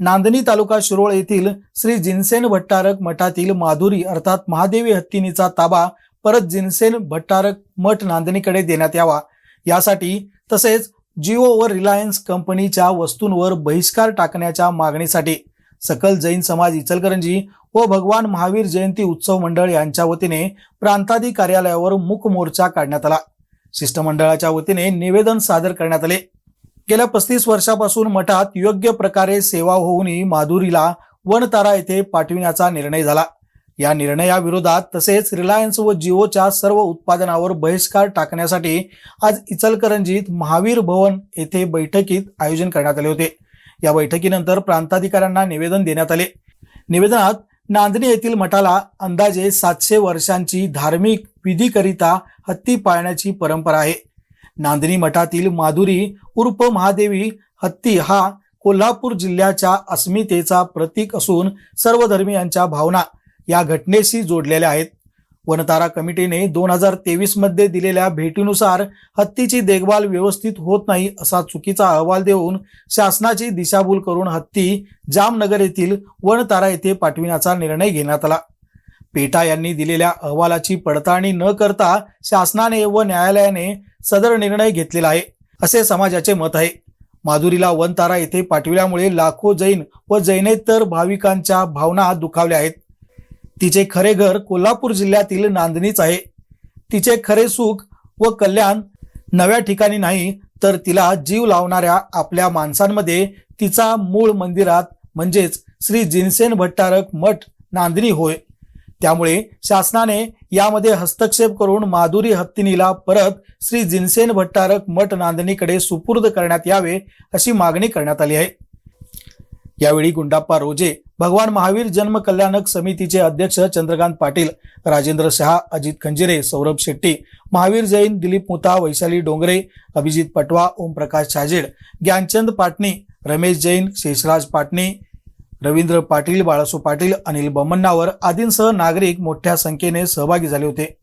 नांदणी तालुका शिरोळ येथील श्री जिनसेन भट्टारक मठातील माधुरी अर्थात महादेवी हत्तीनीचा ताबा परत जिनसेन भट्टारक मठ नांदणीकडे देण्यात यावा. यासाठी तसेच जिओ व रिलायन्स कंपनीच्या वस्तूंवर बहिष्कार टाकण्याच्या मागणीसाठी सकल जैन समाज इचलकरंजी व भगवान महावीर जयंती उत्सव मंडळ यांच्या वतीने प्रांताधिक कार्यालयावर मूक मोर्चा काढण्यात आला. शिष्टमंडळाच्या वतीने निवेदन सादर करण्यात आले. गेल्या पस्तीस वर्षापासून मठात योग्य प्रकारे सेवा होऊनही माधुरीला वनतारा येथे पाठविण्याचा निर्णय झाला. या निर्णयाविरोधात तसेच रिलायन्स व जिओच्या सर्व उत्पादनावर बहिष्कार टाकण्यासाठी आज इचलकरंजीत महावीर भवन येथे बैठकीत आयोजन करण्यात आले होते. या बैठकीनंतर प्रांताधिकाऱ्यांना निवेदन देण्यात आले. निवेदनात नांदणी येथील मठाला अंदाजे सातशे वर्षांची धार्मिक विधीकरिता हत्ती पाळण्याची परंपरा आहे. नांदणी मठातील माधुरी उर्फ महादेवी हत्ती हा कोल्हापूर जिल्ह्याच्या अस्मितेचा प्रतीक असून सर्व धर्मियांच्या भावना या घटनेशी जोडलेल्या आहेत. वनतारा कमिटीने दोन हजार तेवीसमध्ये दिलेल्या भेटीनुसार हत्तीची देखभाल व्यवस्थित होत नाही असा चुकीचा अहवाल देऊन शासनाची दिशाभूल करून हत्ती जामनगर येथील वनतारा येथे पाठविण्याचा निर्णय घेण्यात आला. पेटा यांनी दिलेल्या अहवालाची पडताळणी न करता शासनाने व न्यायालयाने सदर निर्णय घेतलेला आहे असे समाजाचे मत आहे. माधुरीला वनतारा येथे पाठविल्यामुळे लाखो जैन व जैनेतर भाविकांच्या भावना दुखावल्या आहेत. तिचे खरे घर कोल्हापूर जिल्ह्यातील नांदणीच आहे. तिचे खरे सुख व कल्याण नव्या ठिकाणी नाही तर तिला जीव लावणाऱ्या आपल्या माणसांमध्ये तिचा मूळ मंदिरात म्हणजेच श्री जिनसेन भट्टारक मठ नांदणी होय. त्यामुळे शासनाने यामध्ये हस्तक्षेप करून माधुरी हत्तीनीला परत श्री जिनसेन भट्टारक मठ नांदणीकडे सुपूर्द करण्यात यावे अशी मागणी करण्यात आली आहे. यावेळी गुंडाप्पा रोजे भगवान महावीर जन्म कल्याणक समितीचे अध्यक्ष चंद्रकांत पाटील राजेंद्र शहा अजित खंजिरे सौरभ शेट्टी महावीर जैन दिलीप मुता वैशाली डोंगरे अभिजित पटवा ओमप्रकाश छाजेड ज्ञानचंद पाटणी रमेश जैन शेषराज पाटणी रवींद्र पाटील बाळासू पाटील अनिल बमन्नावर आदींसह नागरिक मोठ्या संख्येने सहभागी झाले होते.